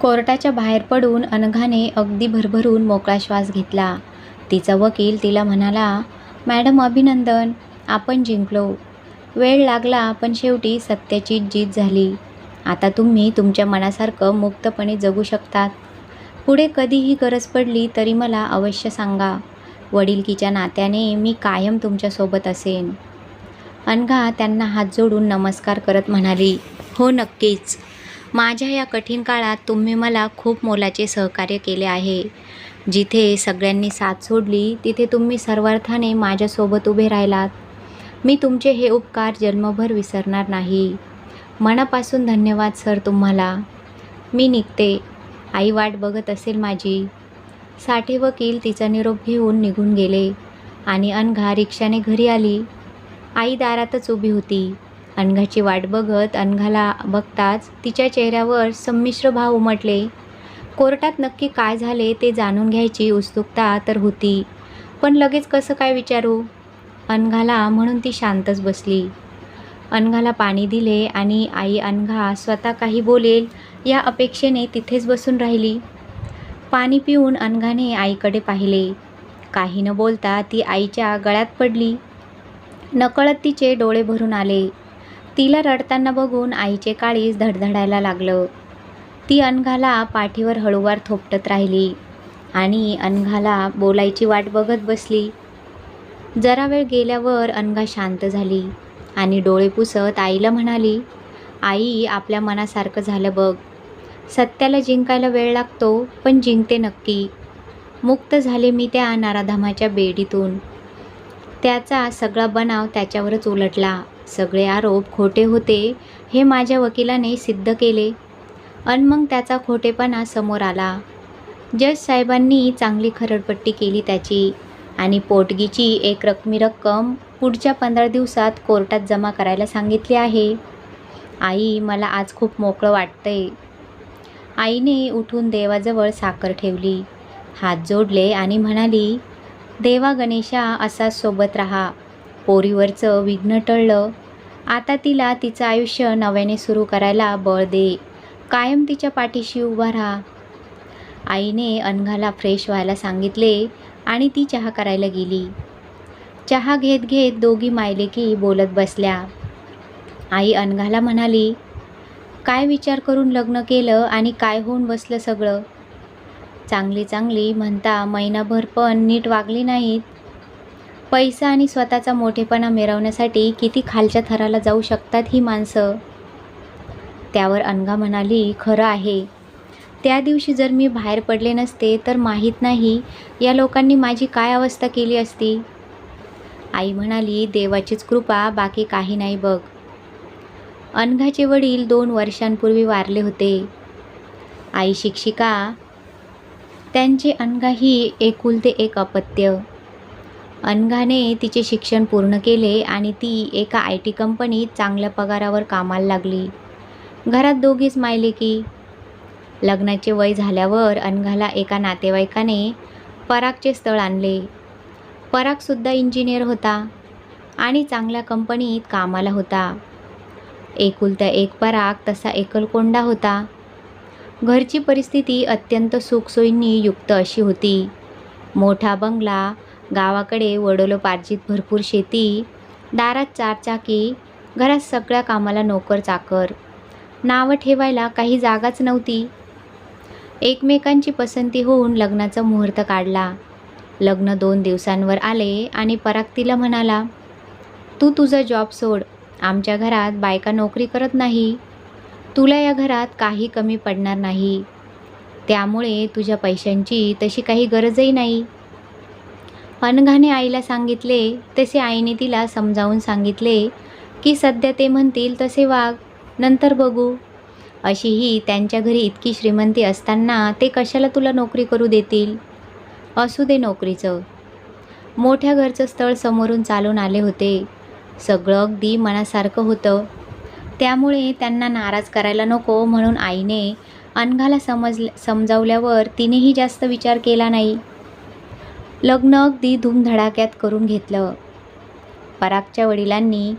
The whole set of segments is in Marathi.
कोर्टाच्या बाहेर पडून अनघाने अगदी भरभरून मोकळा श्वास घेतला. तिचा वकील तिला म्हणाला मॅडम अभिनंदन. आपण जिंकलो. वेळ लागला पण शेवटी सत्याची जीत झाली. आता तुम्ही तुमच्या मनासारखं मुक्तपणे जगू शकतात. पुढे कधीही गरज पडली तरी मला अवश्य सांगा. वडिलकीच्या नात्याने मी कायम तुमच्यासोबत असेन. अनघा त्यांना हात जोडून नमस्कार करत म्हणाली हो नक्कीच. माझ्या या कठीण काळात तुम्ही मला खूप मोलाचे सहकार्य केले आहे. जिथे सगळ्यांनी साथ सोडली तिथे तुम्ही सर्वार्थाने माझ्यासोबत उभे राहिलात. मी तुमचे हे उपकार जन्मभर विसरणार नाही. मनापासून धन्यवाद सर तुम्हाला. मी निघते. आई वाट बघत असेल माझी. साठे वकील तिचा निरोप घेऊन निघून गेले आणि अनघा रिक्षाने घरी आली. आई दारातच उभी होती. अनघाची वाट बघत अनघाला बघताच तिच्या चेहऱ्यावर संमिश्र भाव उमटले. कोर्टात नक्की काय झाले ते जाणून घ्यायची उत्सुकता तर होती. पण लगेच कसं काय विचारू? अनघाला म्हणून ती शांतच बसली. अनघाला पाणी दिले आणि आई अनघा स्वतः काही बोलेल या अपेक्षेने तिथेच बसून राहिली. पाणी पिऊन अनघाने आईकडे पाहिले. काही न बोलता ती आईच्या गळ्यात पडली. नकळत तिचे डोळे भरून आले. तिला रडताना बघून आईचे काळीज धडधडायला लागलं. ती अनघाला पाठीवर हळूवार थोपटत राहिली आणि अनघाला बोलायची वाट बघत बसली. जरा वेळ गेल्यावर अनघा शांत झाली आणि डोळे पुसत आईला म्हणाली आई आपल्या मनासारखं झालं बघ. सत्याला जिंकायला वेळ लागतो पण जिंकते नक्की. मुक्त झाले मी त्या नाराधामाच्या बेडीतून. त्याचा सगळा बनाव त्याच्यावरच उलटला. सगळे आरोप खोटे होते हे माझ्या वकिलाने सिद्ध केले. अन मग त्याचा खोटेपणा समोर आला. जज साहेबांनी चांगली खरडपट्टी केली त्याची आणि पोटगीची एक रकमी रक्कम पुढच्या पंधरा दिवसात कोर्टात जमा करायला सांगितली आहे. आई मला आज खूप मोकळं वाटतंय. आईने उठून देवाजवळ साखर ठेवली. हात जोडले आणि म्हणाली देवा गणेशा असाच सोबत राहा. पोरीवरचं विघ्न टळलं. आता तिला तिचं आयुष्य नव्याने सुरू करायला बळ दे. कायम तिच्या पाठीशी उभा राहा. आईने अनघाला फ्रेश व्हायला सांगितले आणि ती चहा करायला गेली. चहा घेत घेत दोघी मायलेकी बोलत बसल्या. आई अनघाला म्हणाली काय विचार करून लग्न केलं आणि काय होऊन बसलं सगळं? चांगली चांगली म्हणता महिनाभर पण नीट वागली नाहीत. पैसा आणि स्वतःचा मोठेपणा मिरवण्यासाठी किती खालच्या थराला जाऊ शकतात ही माणसं? त्यावर अनघा म्हणाली खरं आहे. त्या दिवशी जर मी बाहेर पडले नसते तर माहीत नाही या लोकांनी माझी काय अवस्था केली असती? आई म्हणाली देवाचीच कृपा बाकी काही नाही बघ. अनघाचे वडील दोन वर्षांपूर्वी वारले होते. आई शिक्षिका त्यांचे अनघा ही एकुलते एक अपत्य. अनघाने तिचे शिक्षण पूर्ण केले आणि ती एका आय टी कंपनीत चांगल्या पगारावर कामाला लागली. घरात दोघीच मायले की. लग्नाचे वय झाल्यावर अनघाला एका नातेवाईकाने परागचे स्थळ आणले. परागसुद्धा इंजिनियर होता आणि चांगल्या कंपनीत कामाला होता. एकुलता एक पराग तसा एकलकोंडा होता. घरची परिस्थिती अत्यंत सुखसोयींनी युक्त अशी होती. मोठा बंगला गावाकडे वडोलोपार्जित भरपूर शेती दारात चारचाकी घरात सगळ्या कामाला नोकर चाकर. नावं ठेवायला काही जागाच नव्हती. एकमेकांची पसंती होऊन लग्नाचा मुहूर्त काढला. लग्न दोन दिवसांवर आले आणि पराग तिला म्हणाला तू तुझा जॉब सोड. आमच्या घरात बायका नोकरी करत नाही. तुला या घरात काही कमी पडणार नाही. त्यामुळे तुझ्या पैशांची तशी काही गरजही नाही. अनघाने आईला सांगितले तसे आईने तिला समजावून सांगितले की सध्या ते म्हणतील तसे वाघ नंतर बघू. अशीही त्यांच्या घरी इतकी श्रीमंती असताना ते कशाला तुला नोकरी करू देतील? असू दे नोकरीचं. मोठ्या घरचं स्थळ समोरून चालून आले होते. सगळं अगदी मनासारखं होतं. त्यामुळे त्यांना नाराज करायला नको म्हणून आईने अनघाला समज समजावल्यावर तिनेही जास्त विचार केला नाही. लग्न अगदी धूमधडाक्यात करून घेतलं. परागच्या वडिलांनी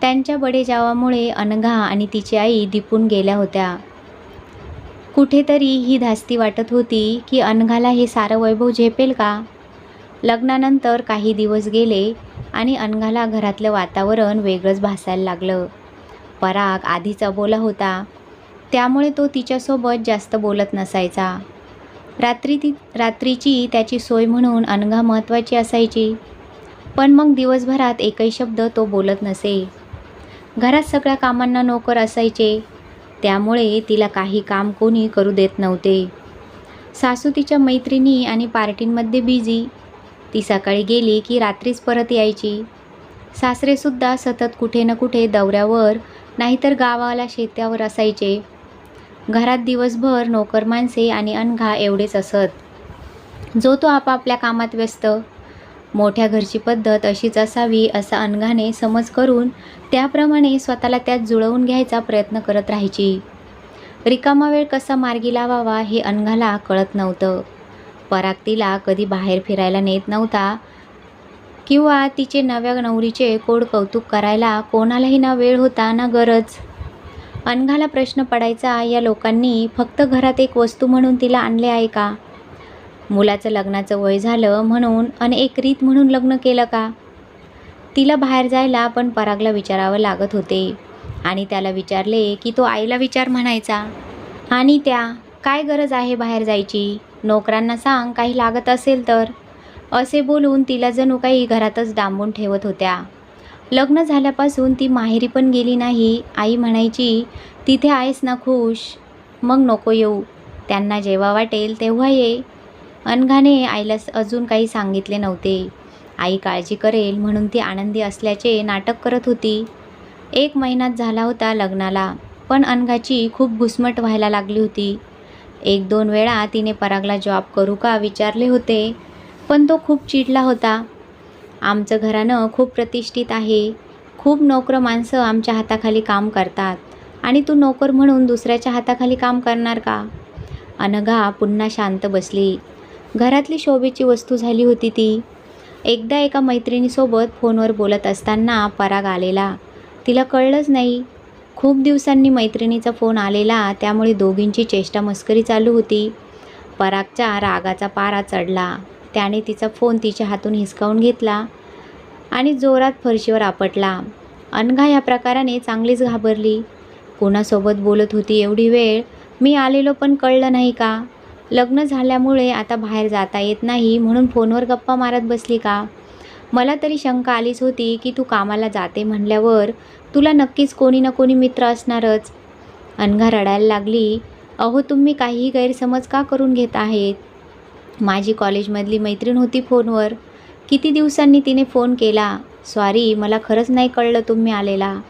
त्यांच्या बडेजावामुळे अनघा आणि तिची आई दिपून गेल्या होत्या. कुठेतरी ही धास्ती वाटत होती की अनघाला हे सारं वैभव झेपेल का? लग्नानंतर काही दिवस गेले आणि अनघाला घरातलं वातावरण वेगळंच भासायला लागलं. पराग आधीच अबोला होता. त्यामुळे तो तिच्यासोबत जास्त बोलत नसायचा. रात्री ती रात्रीची त्याची सोय म्हणून अनघा महत्त्वाची असायची. पण मग दिवसभरात एकही शब्द तो बोलत नसे. घरात सगळ्या कामांना नोकर असायचे. त्यामुळे तिला काही काम कोणी करू देत नव्हते. सासू तिच्या मैत्रिणी आणि पार्टींमध्ये बिझी ती सकाळी गेली की रात्रीच परत यायची. सासरेसुद्धा सतत कुठे ना कुठे दौऱ्यावर नाहीतर गावाला शेतावर असायचे. घरात दिवसभर नोकर माणसे आणि अनघा एवढेच असत. जो तो आपापल्या कामात व्यस्त मोठ्या घरची पद्धत अशीच असावी असा अनघाने समज करून त्याप्रमाणे स्वतःला त्यात जुळवून घ्यायचा प्रयत्न करत राहायची. रिकामा वेळ कसा मार्गी लावावा हे अनघाला कळत नव्हतं. पराग तिला कधी बाहेर फिरायला नेत नव्हता किंवा तिचे नव्या नवरीचे कोड कौतुक करायला कोणालाही ना वेळ होता ना गरज. अनघाला प्रश्न पडायचा या लोकांनी फक्त घरात एक वस्तू म्हणून तिला आणले आहे का? मुलाचं लग्नाचं वय झालं म्हणून आणि एक रीत म्हणून लग्न केलं का? तिला बाहेर जायला पण परागला विचारावं लागत होते आणि त्याला विचारले की तो आईला विचार म्हणायचा. आणि त्या काय गरज आहे बाहेर जायची? नोकरांना सांग काही लागत असेल तर. असे बोलून तिला जणू काही घरातच डांबून ठेवत होत्या. लग्न झाल्यापासून ती माहेरी पण गेली नाही. आई म्हणायची तिथे आहेस ना खुश? मग नको येऊ. त्यांना जेव्हा वाटेल तेव्हा ये. अनघाने आईला अजून काही सांगितले नव्हते. आई काळजी करेल म्हणून ती आनंदी असल्याचे नाटक करत होती. एक महिनात झाला होता लग्नाला पण अनघाची खूप घुसमट व्हायला लागली होती. एक दोन वेळा तिने परागला जॉब करू का विचारले होते पण तो खूप चिडला होता. आमचं घरानं खूप प्रतिष्ठित आहे. खूप नोकर माणसं आमच्या हाताखाली काम करतात. आणि तू नोकर म्हणून दुसऱ्याच्या हाताखाली काम करणार का? अनघा पुन्हा शांत बसली. घरातली शोभेची वस्तू झाली होती ती. एकदा एका मैत्रिणीसोबत फोनवर बोलत असताना पराग आलेला. तिला कळलंच नाही. खूप दिवसांनी मैत्रिणीचा फोन आलेला त्यामुळे दोघींची चेष्टा मस्करी चालू होती. परागच्या रागाचा पारा चढला. त्याने तिचा फोन तिच्या हातून हिसकावून घेतला आणि जोरात फरशीवर आपटला. अनघा या प्रकाराने चांगलीच घाबरली. कोणासोबत बोलत होती एवढी वेळ? मी आलेलो पण कळलं नाही का? लग्न झाल्यामुळे आता बाहेर जाता येत नाही म्हणून फोनवर गप्पा मारत बसली का? मला तरी शंका आलीच होती की तू कामाला जाते म्हणल्यावर तुला नक्कीच कोणी ना कोणी मित्र असणारच. अनघा रडायला लागली. अहो तुम्ही काहीही गैरसमज का करून घेत आहेत? माझी कॉलेजमधली मैत्रीण होती फोनवर. किती दिवसांनी तिने फोन केला. सॉरी मला खरंच नाही कळलं तुम्ही आलेला.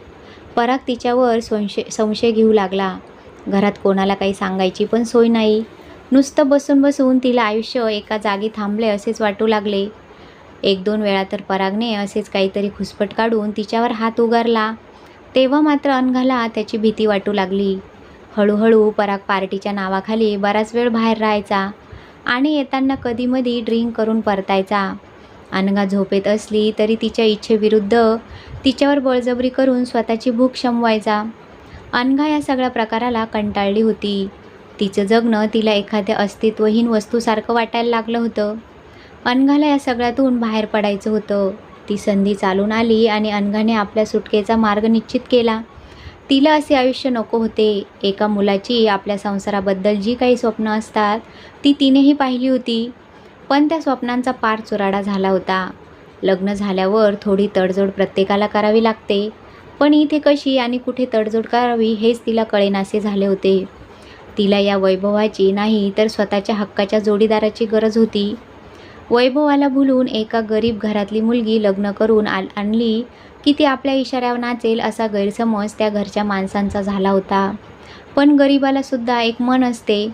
पराग तिच्यावर संशय संशय घेऊ लागला. घरात कोणाला काही सांगायची पण सोय नाही. नुसतं बसून बसून तिला आयुष्य एका जागी थांबले असेच वाटू लागले. एक दोन वेळा तर परागने असेच काहीतरी खुसपट काढून तिच्यावर हात उगारला. तेव्हा मात्र अनघाला त्याची भीती वाटू लागली. हळूहळू पराग पार्टीच्या नावाखाली बराच वेळ बाहेर राहायचा. आणि येताना कधीमधी ड्रिंक करून परतायचा. अनघा झोपेत असली तरी तिच्या इच्छेविरुद्ध तिच्यावर बळजबरी करून स्वतःची भूक शमवायचा. अनघा या सगळ्या प्रकाराला कंटाळली होती. तिचं जगणं तिला एखाद्या अस्तित्वहीन वस्तूसारखं वाटायला लागलं होतं. अनघाला या सगळ्यातून बाहेर पडायचं होतं. ती संधी चालून आली आणि अनघाने आपल्या सुटकेचा मार्ग निश्चित केला. तिला असे आयुष्य नको होते. एका मुलाची आपल्या संसाराबद्दल जी काही स्वप्न असतात ती तिनेही पाहिली होती. पण त्या स्वप्नांचा पार चुराडा झाला होता. लग्न झाल्यावर थोडी तडजोड प्रत्येकाला करावी लागते. पण इथे कशी आणि कुठे तडजोड करावी हेच तिला कळेनासे झाले होते. तिला या वैभवाची नाही तर स्वतःच्या हक्काच्या जोडीदाराची गरज होती. वैभवाला भुलून एका गरीब घरातली मुलगी लग्न करून आल आणली. की ती आपल्या इशाऱ्यावर नाचेल असा गैरसमज त्या घरच्या माणसांचा झाला होता. पण गरिबालासुद्धा एक मन असते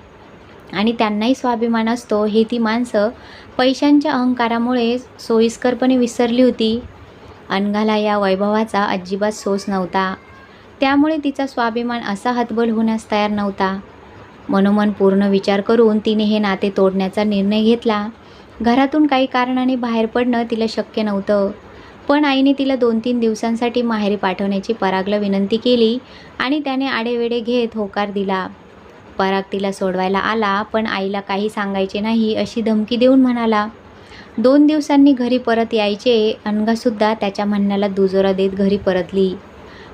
आणि त्यांनाही स्वाभिमान असतो. हे ती माणसं पैशांच्या अहंकारामुळे सोयीस्करपणे विसरली होती. अनघाला या वैभवाचा अजिबात सोस नव्हता. त्यामुळे तिचा स्वाभिमान असा हतबल होण्यास तयार नव्हता. मनोमन पूर्ण विचार करून तिने हे नाते तोडण्याचा निर्णय घेतला. घरातून काही कारणाने बाहेर पडणं तिला शक्य नव्हतं. पण आईने तिला दोन तीन दिवसांसाठी माहेरी पाठवण्याची परागला विनंती केली आणि त्याने आडेवेडे घेत होकार दिला. पराग तिला सोडवायला आला पण आईला काही सांगायचे नाही अशी धमकी देऊन म्हणाला दोन दिवसांनी घरी परत यायचे अनघासुद्धा त्याच्या म्हणण्याला दुजोरा देत घरी परतली.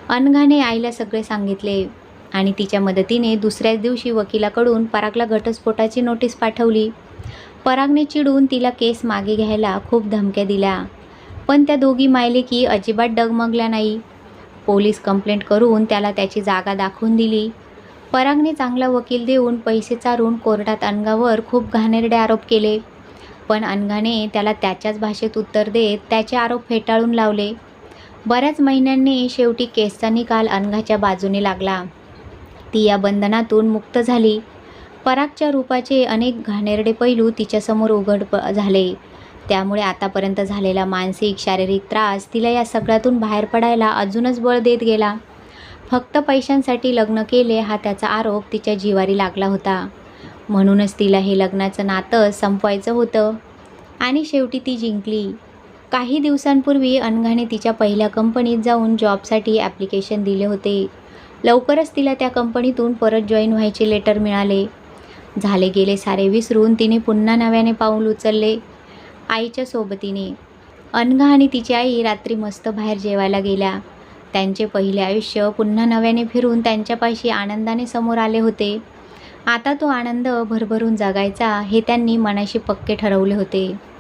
अनघाने आईला सगळे सांगितले आणि तिच्या मदतीने दुसऱ्याच दिवशी वकिलाकडून परागला घटस्फोटाची नोटीस पाठवली. परागने चिडून तिला केस मागे घ्यायला खूप धमक्या दिल्या. पण त्या दोघी मायले की अजिबात डगमगल्या नाही. पोलीस कंप्लेंट करून त्याला त्याची जागा दाखवून दिली. परागने चांगला वकील देऊन पैसे चारून कोर्टात अनगावर खूप घाणेरडे आरोप केले. पण अनघाने त्याला त्याच्याच भाषेत उत्तर देत त्याचे आरोप फेटाळून लावले. बऱ्याच महिन्यांनी शेवटी केसचा निकाल अनघाच्या बाजूने लागला. ती या बंधनातून मुक्त झाली. परागच्या रूपाचे अनेक घाणेरडे पैलू तिच्यासमोर उघड प झाले. त्यामुळे आतापर्यंत झालेला मानसिक शारीरिक त्रास तिला या सगळ्यातून बाहेर पडायला अजूनच बळ देत गेला. फक्त पैशांसाठी लग्न केले हा त्याचा आरोप तिच्या जिवारी लागला होता. म्हणूनच तिला हे लग्नाचं नातं संपवायचं होतं. आणि शेवटी ती जिंकली. काही दिवसांपूर्वी अनघाने तिच्या पहिल्या कंपनीत जाऊन जॉबसाठी ॲप्लिकेशन दिले होते. लवकरच तिला त्या कंपनीतून परत जॉईन व्हायचे लेटर मिळाले. झाले गेले सारे विसरून तिने पुन्हा नव्याने पाऊल उचलले. आईच्या सोबतीने. अनघा आणि तिची आई रात्री मस्त बाहेर जेवायला गेल्या. त्यांचे पहिले आयुष्य पुन्हा नव्याने फिरून त्यांच्यापाशी आनंदाने समोर आले होते. आता तो आनंद भरभरून जगायचा हे त्यांनी मनाशी पक्के ठरवले होते.